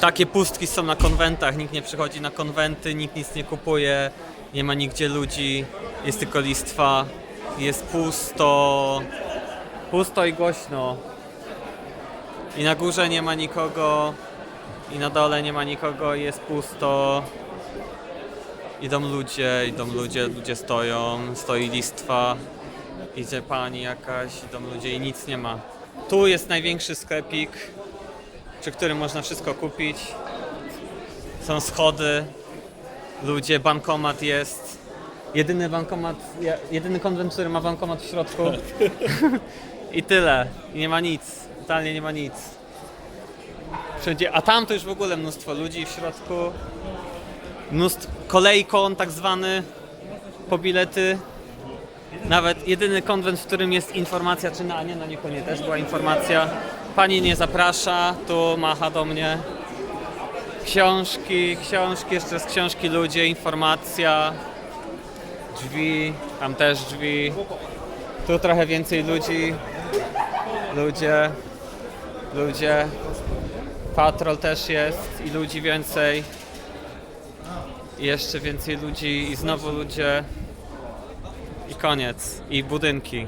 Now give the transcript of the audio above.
Takie pustki są na konwentach, nikt nie przychodzi na konwenty, nikt nic nie kupuje, nie ma nigdzie ludzi, jest tylko listwa, jest pusto, pusto i głośno. I na górze nie ma nikogo, i na dole nie ma nikogo, jest pusto. Idą ludzie, idą ludzie, ludzie stoją, stoi listwa, idzie pani jakaś, idą ludzie i nic nie ma. Tu jest największy sklepik, przy którym można wszystko kupić. Są schody, ludzie, bankomat jest. Jedyny bankomat, jedyny konwent, który ma bankomat w środku. I tyle. I nie ma nic. Totalnie nie ma nic. Wszędzie, a tam to już w ogóle mnóstwo ludzi w środku. Mnóstwo, kolejkon tak zwany po bilety. Nawet jedyny konwent, w którym jest informacja, czy na nie, na Nikonie też była informacja. Pani nie zaprasza, tu macha do mnie. Książki, książki, jeszcze raz książki, ludzie, informacja. Drzwi, tam też drzwi. Tu trochę więcej ludzi. Ludzie, ludzie. Patrol też jest i ludzi więcej. I jeszcze więcej ludzi i znowu ludzie. I koniec. I budynki.